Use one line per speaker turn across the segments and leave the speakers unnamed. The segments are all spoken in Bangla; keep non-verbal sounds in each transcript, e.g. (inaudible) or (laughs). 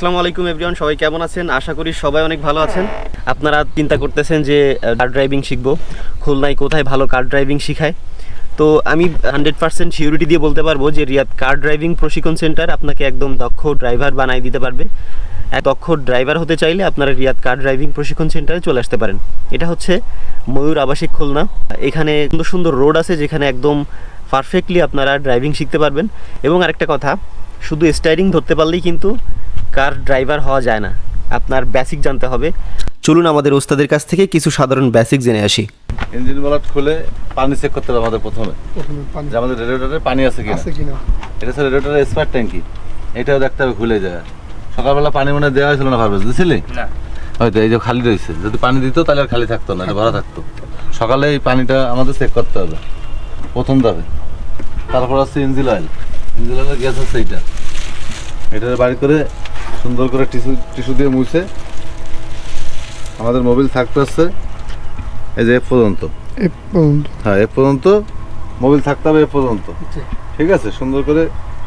আসসালামু আলাইকুম এভরিওয়ান, সবাই কেমন আছেন? আশা করি সবাই অনেক ভালো আছেন। আপনারা চিন্তা করতেছেন যে কার ড্রাইভিং শিখব? খুলনায় কোথায় ভালো কার ড্রাইভিং শিখায়? তো আমি হান্ড্রেড পার্সেন্ট সিউরিটি দিয়ে বলতে পারব যে, রিয়াদ, কার ড্রাইভিং প্রশিক্ষণ সেন্টার আপনাকে একদম দক্ষ ড্রাইভার বানাই দিতে পারবে। এক দক্ষ ড্রাইভার হতে চাইলে আপনারা রিয়াদ কার ড্রাইভিং প্রশিক্ষণ সেন্টারে চলে আসতে পারেন। এটা হচ্ছে ময়ূর আবাসিক খুলনা। এখানে সুন্দর সুন্দর রোড আছে যেখানে একদম পারফেক্টলি আপনারা ড্রাইভিং শিখতে পারবেন। এবং আরেকটা কথা, শুধু স্টাইরিং ধরতে পারলেই কিন্তু কার ড্রাইভার হওয়া যায় না। আপনার বেসিক জানতে হবে। চলুন আমাদের ওস্তাদের কাছ থেকে কিছু সাধারণ বেসিক জেনে আসি।
ইঞ্জিন বলাট খুলে পানি চেক করতে হবে আমাদের প্রথমে।
প্রথমে পানি।
যে আমাদের রেডিয়েটরে পানি আছে কিনা।
আছে
এটা হচ্ছে রেডিয়েটরের স্পার ট্যাঙ্কি এটাও দেখতে হবে খুলে যায়। সকালবেলা পানি মনে দেওয়া হয়েছিল না ভাবে বুঝছিলি
না।
হয়তো এই যে খালি রয়েছে। যদি পানি দিত তাহলে আর খালি থাকতো না এটা ভরা থাকতো। সকালে এই পানিটা আমাদের চেক করতে হবে। প্রথম ধাপে। তারপর আছে ইঞ্জিন অয়েল ইঞ্জিন অয়েলের গ্যাস হচ্ছে এইটা। এটা বাড়ি করে সুন্দর করে টিস্যু টিস্যু দিয়ে মুছে আমাদের মোবিল থাকতে হচ্ছে। এই যে এ পর্যন্ত। হ্যাঁ এ পর্যন্ত। মোবিল থাকতে হবে এ পর্যন্ত। ঠিক আছে সুন্দর করে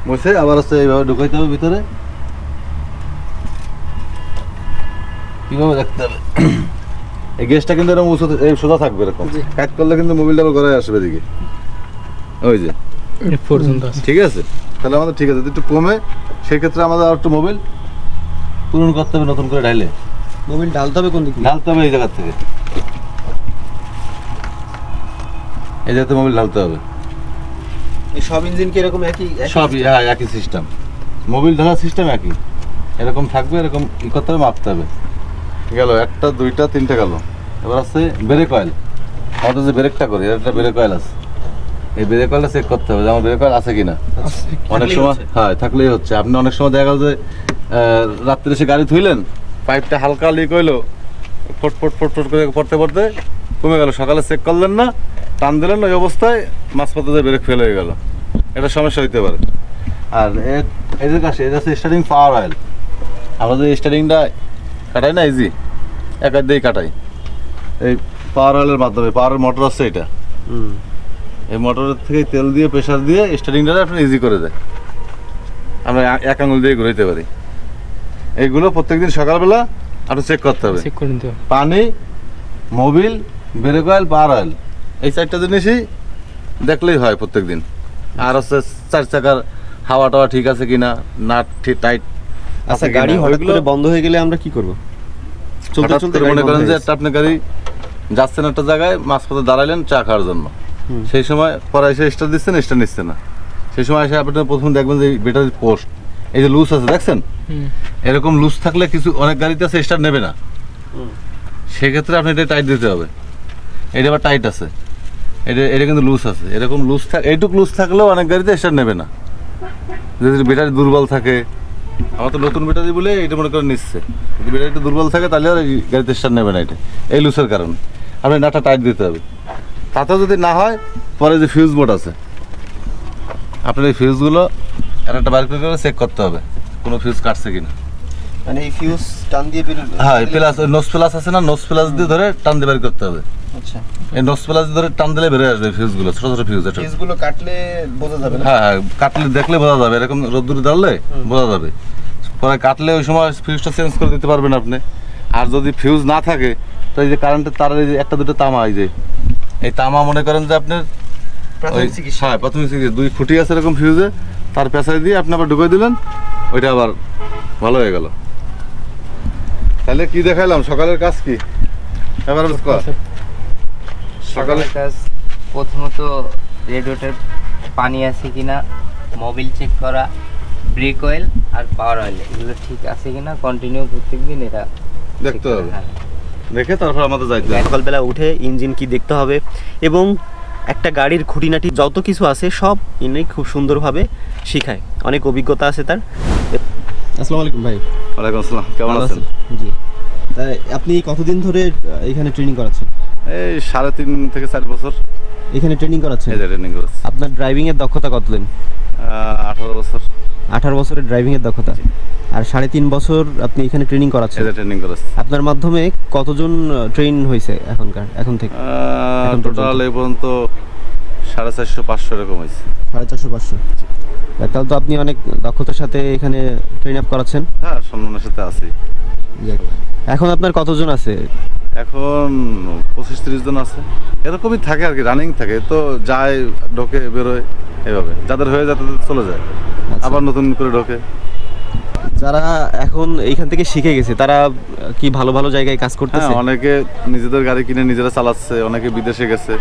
মুছে আবার হচ্ছে এইভাবে ঢুকাইতে হবে ভিতরে। কীভাবে দেখতে হবে? এই গ্যাসটা কিন্তু এরকম উঁচু এই সোজা থাকবে এরকম। কাজ করলে কিন্তু মোবিলটা আবার ঘরে আসবে এদিকে। ওই যে। ঠিক আছে? তাহলে আমাদের ঠিক আছে যদি একটু কমে সেক্ষেত্রে আমাদের আর একটু মোবিল পূরণ করতে হবে নতুন করে ঢাইলে?
মোবিল ঢালতে হবে কোন দিকে
ঢালতে হবে এই জায়গা থেকে। এই জায়গাতে মোবিল ঢালতে হবে।
এই সব ইঞ্জিন কি এরকম একই
সবই হ্যাঁ একই সিস্টেম মোবিল ঢালার সিস্টেম একই। এরকম থাকবে এরকম ই করতে হবে মাপতে হবে। গেল একটা দুইটা তিনটা গেল। এবার আছে ব্রেক অয়েল আমাদের যে ব্রেকটা করি একটা ব্রেক অয়েল আছে। এই ব্রেক অয়েলটা চেক করতে হবে যে আমার ব্রেক অয়েল আছে কিনা। অনেক সময় হ্যাঁ থাকলেই হচ্ছে। আপনি অনেক সময় দেখা গেল যে রাত্রে এসে গাড়ি ধুইলেন পাইপটা হালকা লিক হইল ফট ফট ফট ফট করে পড়তে পড়তে কমে গেল। সকালে চেক করলেন না টান দিলেন ওই অবস্থায় মাঝপথে যে ব্রেক ফেল হয়ে গেল। এটা সমস্যা হইতে পারে। আর এ- এই কাছে এটা হচ্ছে স্টার্টিং পাওয়ার অয়েল আমরা যে স্টার্টিংটা কাটাই না ইজি এক দিয়েই কাটাই। এই পাওয়ার অয়েলের মাধ্যমে পাওয়ারের মোটর আছে এটা। এই মোটরের থেকে তেল দিয়ে প্রেশার দিয়ে স্টার্টিংটা আপনি ইজি করে দেয়। আমরা এক আঙুল দিয়ে ঘুরাইতে পারি। এইগুলো প্রত্যেকদিন সকালবেলা আপনি চেক করতে হবে।
চেক করে নিতে হবে।
পানি Mobil brake oil power oil এই চারটা জিনিসই দেখলেই হয় প্রত্যেকদিন। আর হচ্ছে চার চাকার হাওয়া টাওয়া ঠিক আছে কিনা নাট ঠিক টাইট
আচ্ছা গাড়ি হঠাৎ করে বন্ধ হয়ে গেলে আমরা কি করব? চলতে চলতে
মনে করেন যে একটা আপনি গাড়ি যাচ্ছেন একটা জায়গায় মাঝপথে দাঁড়াইলেন চা খাওয়ার জন্য। সেই সময় পরে এসে স্টার দিচ্ছেন স্টার নিচ্ছে না। সেই সময় এসে আপনি প্রথম দেখবেন যে ব্যাটারির পোস্ট এই যে লুজ আছে দেখছেন? এরকম লুজ থাকলে কিছু অনেক গাড়িতে আছে স্টার নেবে না। সেক্ষেত্রে আপনি এটা টাইট দিতে হবে। এটা আবার টাইট আছে। এটা এটা কিন্তু লুজ আছে। এরকম লুজ থাক এইটুক লুজ থাকলেও অনেক গাড়িতে স্টার নেবে না। যদি ব্যাটারি দুর্বল থাকে আমার তো নতুন ব্যাটারি বলে এটা মনে করে নিচ্ছে। যদি ব্যাটারিটা দুর্বল থাকে তাহলে আর এই গাড়িতে স্টার নেবে না এটা। এই লুসের কারণে। আপনি নাটা টাইট দিতে হবে। তাতেও যদি না হয় পরে যে ফিউজ বোর্ড আছে আপনার এই ফিউজগুলো একটা বার করে চেক করতে হবে কোনো ফিউজ কাটছে কিনা।
মানে এই ফিউজ টান দিয়ে
হ্যাঁ প্লাস নোস প্লাস আছে না নোস প্লাস দিয়ে ধরে টান দিয়ে বের করতে হবে।
আচ্ছা।
এই নোস প্লাস ধরে টান দিলে বেরোয় আসবে ফিউজগুলো ছোট ছোট ফিউজ এটা।
ফিউজগুলো কাটলে বোঝা যাবে
হ্যাঁ হ্যাঁ কাটলে দেখলে বোঝা যাবে এরকম রোদ্দুরে দাঁড়ালে বোঝা যাবে। পরে কাটলে ওই সময় ফিউজটা চেঞ্জ করে দিতে পারবেন আপনি। আর যদি ফিউজ না থাকে তো এই যে কারেন্টের তারের এই যে একটা দুটো তামা এই যে এই তামা মনে করেন যে আপনার
প্রাথমিক
ওই-
চিকিৎসা।
হ্যাঁ প্রাথমিক চিকিৎসা। দুই খুঁটি আছে এরকম ফিউজে তার পেঁচাই দিয়ে আপনি আবার ঢুকে দিলেন ওইটা আবার ভালো হয়ে গেল। তাহলে কি দেখাইলাম? সকালের কাজ কি? এবার
সকালের কাজ। প্রথমত রেডিওটার পানি আছে কিনা মোবিল চেক করা ব্রেক অয়েল আর পাওয়ার অয়েল। এগুলো ঠিক আছে কিনা? কন্টিনিউ প্রত্যেকদিন এটা
দেখতে হবে। দেখে তারপর আমাদের যাইতে হবে।
সকালবেলা উঠে ইঞ্জিন কি দেখতে হবে এবং একটা গাড়ির খুঁটিনাটি যত কিছু আছে সব ইনি খুব সুন্দরভাবে শিখায়। অনেক অভিজ্ঞতা আছে তার। আসসালামু আলাইকুম ভাই।
ওয়ালাইকুম আসসালাম কেমন আছেন?
জি। তাই আপনি কতদিন ধরে এখানে ট্রেনিং করাচ্ছেন?
এই সাড়ে তিন থেকে চার বছর।
এখানে ট্রেনিং করাচ্ছেন?
এই ট্রেনিং করেছি
আপনার ড্রাইভিং এর দক্ষতা কতদিন?
আঠারো বছর।
আঠারো বছরের ড্রাইভিং এর দক্ষতা আর সাড়ে তিন বছর আপনি এখানে ট্রেনিং করাচ্ছেন।
ট্রেনিং করেছি
আপনার মাধ্যমে কতজন ট্রেন হয়েছে এখনকার এখন থেকে?
টোটাল এই পর্যন্ত। সাড়ে চারশো পাঁচশো এরকম হয়েছে।
সাড়ে চারশো পাঁচশো। তাহলে তো আপনি অনেক দক্ষতার সাথে এখানে ট্রেন আপ করাচ্ছেন।
হ্যাঁ সম্মানের সাথে আছি।
এখন আপনার কতজন আছে?
এখন পঁচিশ তিরিশ জন আছে। এরকমই থাকে আর কি রানিং থাকে। তো যায় ঢোকে বেরোয় এইভাবে। যাদের হয়ে যায় তাদের চলে যায়।
আচ্ছা।
আবার নতুন করে ঢোকে।
যারা এখন এইখান থেকে শিখে গেছে তারা কি ভালো ভালো জায়গায় কাজ
হ্যাঁ
করতেছে?
অনেকে নিজেদের গাড়ি কিনে নিজেরা চালাচ্ছে অনেকে বিদেশে গেছে।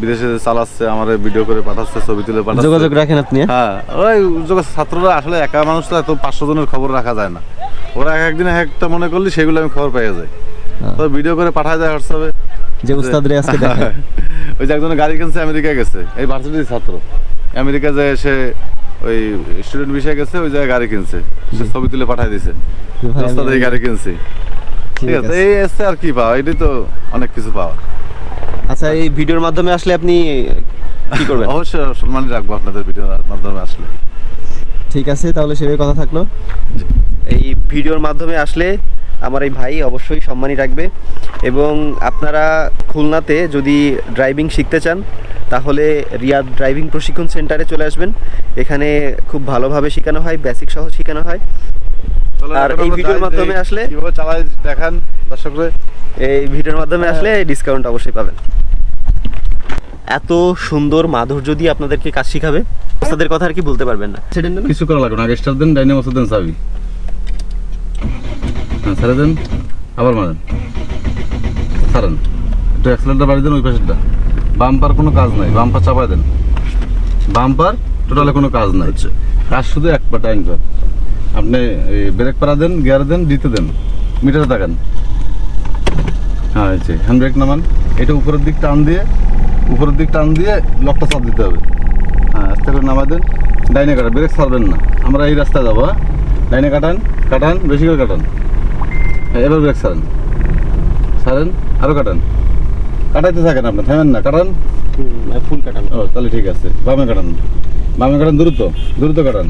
বিদেশে চালাচ্ছে আমার ভিডিও করে পাঠাচ্ছে ছবি তুলে পাঠাচ্ছে।
যোগাযোগ রাখেন আপনি হ্যাঁ?
হ্যাঁ ওই ছাত্ররা আসলে একা মানুষ তো এত পাঁচশো জনের খবর রাখা যায় না। ওরা এক একদিন এক একটা মনে করলে সেগুলো আমি খবর পেয়ে যাই। তো ভিডিও করে পাঠায় যায় হোয়াটসঅ্যাপে
যে উস্তাদরে আজকে (laughs)
ওই যে একজনের গাড়ি কিনছে আমেরিকা গেছে। এই ভার্সিটির ছাত্র। আমেরিকা যে সে ওই স্টুডেন্ট বিষয়ে গেছে ওই জায়গায় গাড়ি কিনছে। সে ছবি তুলে পাঠায় দিছে। রাস্তাতে এই গাড়ি কিনছি। ঠিক আছে। এই এসছে আর কি পাওয়া? এটাই তো অনেক কিছু পাওয়া।
আচ্ছা এই ভিডিওর মাধ্যমে আসলে আপনি কি করবেন?
অবশ্যই সম্মানই রাখব আপনাদের ভিডিওর মাধ্যমে আসলে।
ঠিক আছে তাহলে সেভাবে কথা থাকল। এই ভিডিওর মাধ্যমে আসলে আমার এই ভাই অবশ্যই সম্মানই রাখবে। এবং আপনারা খুলনাতে যদি ড্রাইভিং শিখতে চান তাহলে রিয়াদ ড্রাইভিং প্রশিক্ষণ সেন্টারে চলে আসবেন। এখানে খুব ভালোভাবে শেখানো হয় বেসিক সহ শেখানো হয়। আর এই ভিডিওর মাধ্যমে আসলে-
কীভাবে চালাই দেখান দর্শকরে।
এই ভিডিওর মাধ্যমে
হ্যাঁ।
আসলে ডিসকাউন্ট অবশ্যই পাবেন। এত সুন্দর মাধুর্য দিয়ে আপনাদেরকে কাজ শিখাবে তাদের কথা আর কি বলতে পারবেন না।
কিছু করা লাগবে না আগে স্টার দেন ডাইনে বসে দেন চাবি হ্যাঁ ছেড়ে দেন আবার মারেন। ছাড়েন। একটু অ্যাক্সিলেন্টার বাড়ি দেন ওই পাশেরটা। বাম্পার কোনো কাজ নাই বাম্পার চাপায় দেন। বাম্পার টোটালে কোনো কাজ নাই। কাজ শুধু একবার ডাইন কর। আপনি এই ব্রেক পাড়া দেন গিয়ার দেন দিতে দেন। মিটারে তাকান। হ্যাঁ হয়েছে হ্যান্ড ব্রেক নামান। এটা উপরের দিক টান দিয়ে উপরের দিক টান দিয়ে লকটা চাপ দিতে হবে। হ্যাঁ আস্তে করে নামা দেন। ডাইনে কাটান ব্রেক ছাড়বেন না। আমরা এই রাস্তায় যাব হ্যাঁ। ডাইনে কাটান কাটান বেশি করে কাটান। হ্যাঁ এবার ব্রেক ছাড়েন। ছাড়েন আরও কাটান। কাটাইতে থাকেন আপনি থামেন না কাটান।
ফুল কাটানো
ও তাহলে ঠিক আছে বামে কাটান। বামে কাটান দ্রুত দ্রুত কাটান।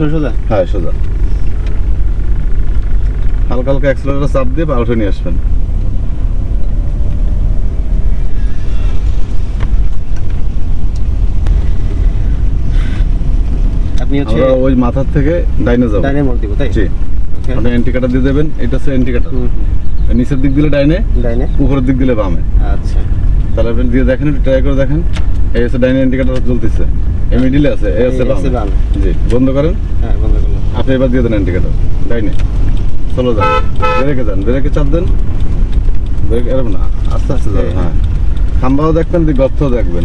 সোজা?
হ্যাঁ সোজা। হালকা হালকা অ্যাক্সিলারেটর চাপ দিয়ে পা উঠে নিয়ে আসবেন।
আপনি হচ্ছে
ওই মাথার থেকে ডাইনে যাব।
ডাইনে মোড় দিব তাই?
জি. আপনি এন্টি কাটার দিয়ে দেবেন এটা হচ্ছে এন্টি
হুম,
নিচের দিক দিলে ডাইনে
ডাইনে?
উপরের দিক দিলে বামে।
আচ্ছা।
তাহলে আপনি দিয়ে দেখেন একটু ট্রাই করে দেখেন। এই হচ্ছে ডাইনে এন্টি কাটার জ্বলতেছে। এই মিডিলে আছে এই হচ্ছে বামে। জি বন্ধ করেন।
হ্যাঁ বন্ধ করলাম।
আপনি এবার দিয়ে দেন এন্টি কাটার ডাইনে। চলো যান। ব্রেকে যান ব্রেকে চাপ দেন। ব্রেক এরকম না আস্তে আস্তে যাবেন হ্যাঁ। খাম্বাও দেখবেন দিক গর্তও দেখবেন।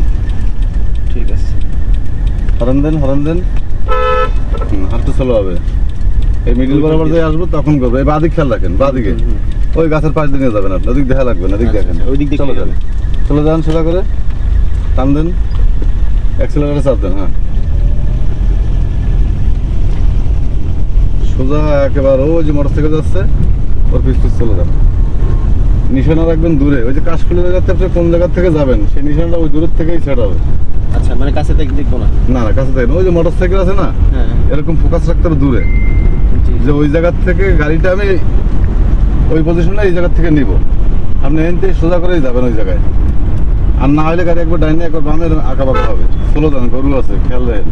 ঠিক আছে।
হরন দেন হরন দেন। হুম, হাঁটতে চলো হবে। এই মিডিল বরাবর যে আসব তখন করব। এই বাদিক খেয়াল রাখেন বাদিকে। ওই গাছের পাশ দিয়ে যাবেন আপনি ওদিক দেখা লাগবে না ওদিক
আচ্ছা,
দেখেন।
ওই দিক
চলে যান। চলে যান সোজা করে টান দেন অ্যাক্সিলারে চাপ দেন হ্যাঁ। সোজা একেবারে ও যে মোটর থেকে যাচ্ছে ওর পিছ পিছ চলে যান। নিশানা রাখবেন দূরে ওই যে কাশফুলের জায়গাতে আপনি কোন জায়গা থেকে যাবেন সেই নিশানাটা ওই দূরের থেকেই সেট হবে।
আচ্ছা মানে কাছে থেকে দেখব না?
না না কাছে থাকেন ওই যে মোটর সাইকেল আছে না
হ্যাঁ।
এরকম ফোকাস রাখতে হবে দূরে। যে ওই জায়গার থেকে গাড়িটা আমি ওই পজিশনে এই জায়গার থেকে নিব। আপনি এনতে সোজা করেই যাবেন ওই জায়গায়। আর না হলে গাড়ি একবার ডাইনে একবার বামে আঁকা বাঁকা হবে। ষোলো দান গরু আছে, খেয়াল রাখেন।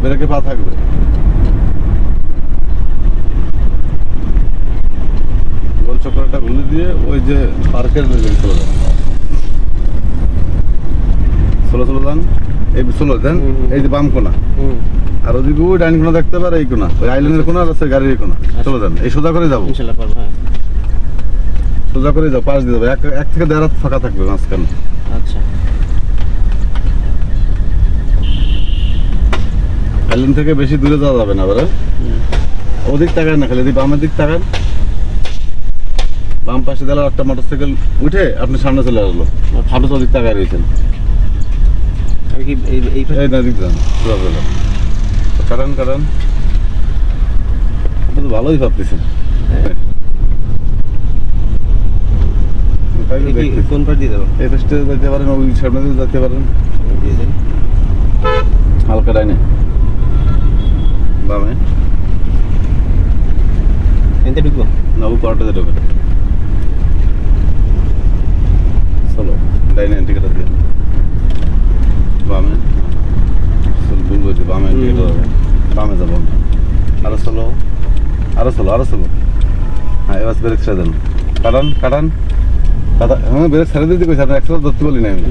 ব্রেকে পা থাকবে? গোল চক্করটা ঘুরে দিয়ে ওই যে পার্কের চলে যান। ষোলো ষোলো দান এই দেন। এই যে বাম কোনা। আর ওদিকে ওই ডাইন কোনা দেখতে পারে এই কোনা। ওই আইল্যান্ডের কোনা আর আছে গাড়ির কোনা। চলে যান এই সোজা করে যাব।
হ্যাঁ।
সোজা করে যাও পাশ দিয়ে যাব এক এক থেকে দেড় ফাঁকা থাকবে মাঝখানে।
আচ্ছা।
আইল্যান্ড থেকে বেশি দূরে যাওয়া যাবে না এবারে ওদিক তাকান না খালি বামের দিক তাকান। বাম পাশে দিলে একটা মোটর সাইকেল উঠে আপনি সামনে চলে আসলো। আপনি তো ওদিক তাকায় রয়েছেন।
এই এই
এই না দিক যান সোজা করে যান। কাটান কাটান। আপনি তো ভালোই ভাবতেছেন।
হ্যাঁ। কোন দিয়ে
এই যেতে পারেন ওই সামনে দিয়ে যেতে পারেন। হালকা ডাইনে। বামে।
এনতে ঢুকবো?
ঢোকে চলো ডাইনে এন্টিকেটার দিয়ে। বামে চল ভুল বলছি বামে
হুম।
এন্টিকেটার হবে স্লো আরও স্লো আরও স্লো হ্যাঁ এবার ব্রেক ছেড়ে দেন কাটান কাটান কাটা হ্যাঁ ব্রেক ছেড়ে দিতে কইছি আপনি একসাথে ধরতে বলি না আমি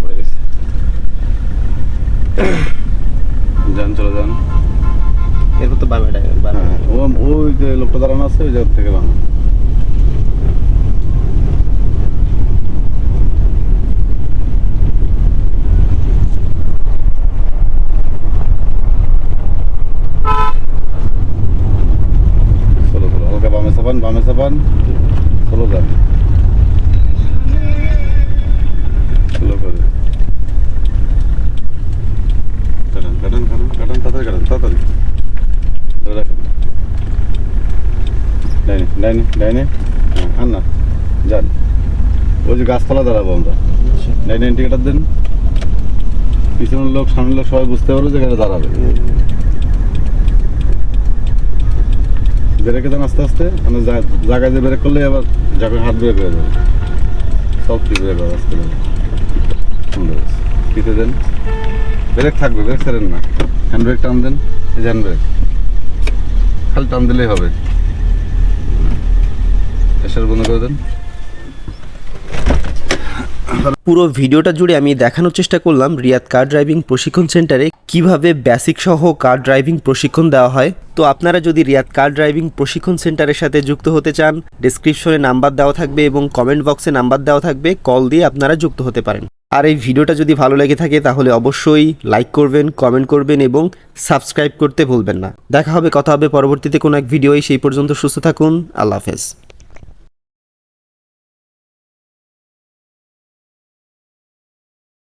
হয়ে
যান চলে যান
এরপর তো বামে ডাইভার বামে
হ্যাঁ ও ওই যে লোকটা দাঁড়ানো আছে ওই জায়গা থেকে বাম চলো চলো হালকা বামে চাপান বামে চাপান চলো যান স্লো করে কাটান কাটান কাটান কাটান তাড়াতাড়ি কাটান তাড়াতাড়ি ধরে রাখেন ডাইনে ডাইনে ডাইনে হ্যাঁ আর না যান। ওই যে গাছতলা দাঁড়াবো আমরা। ডাইনে ইন্ডিকেটার দেন পিছনের লোক সামনের লোক সবাই বুঝতে পারবে যে এখানে দাঁড়াবে। ব্রেকে দেন আস্তে আস্তে মানে জায়গায় যে ব্রেক করলে আবার যখন হাত ব্রেক হয়ে যাবে। সব কি ব্রেক হবে আস্তে সুন্দর পিঠে দেন। ব্রেক থাকবে ব্রেক ছাড়েন না। হ্যান্ড ব্রেক টান দেন। এই হ্যান্ড ব্রেক। খালি টান দিলেই হবে। বন্ধ করে দেন।
পুরো ভিডিওটা জুড়ে আমি দেখানোর চেষ্টা করলাম রিয়াদ কার ড্রাইভিং প্রশিক্ষণ সেন্টারে কীভাবে বেসিক সহ কার ড্রাইভিং প্রশিক্ষণ দেওয়া হয়। তো আপনারা যদি রিয়াদ কার ড্রাইভিং প্রশিক্ষণ সেন্টারের সাথে যুক্ত হতে চান ডেসক্রিপশনে নাম্বার দেওয়া থাকবে এবং কমেন্ট বক্সে নাম্বার দেওয়া থাকবে কল দিয়ে আপনারা যুক্ত হতে পারেন। আর এই ভিডিওটা যদি ভালো লেগে থাকে তাহলে অবশ্যই লাইক করবেন কমেন্ট করবেন এবং সাবস্ক্রাইব করতে ভুলবেন না। দেখা হবে, কথা হবে পরবর্তীতে কোনো এক ভিডিওই সেই পর্যন্ত সুস্থ থাকুন, আল্লাহ হাফেজ।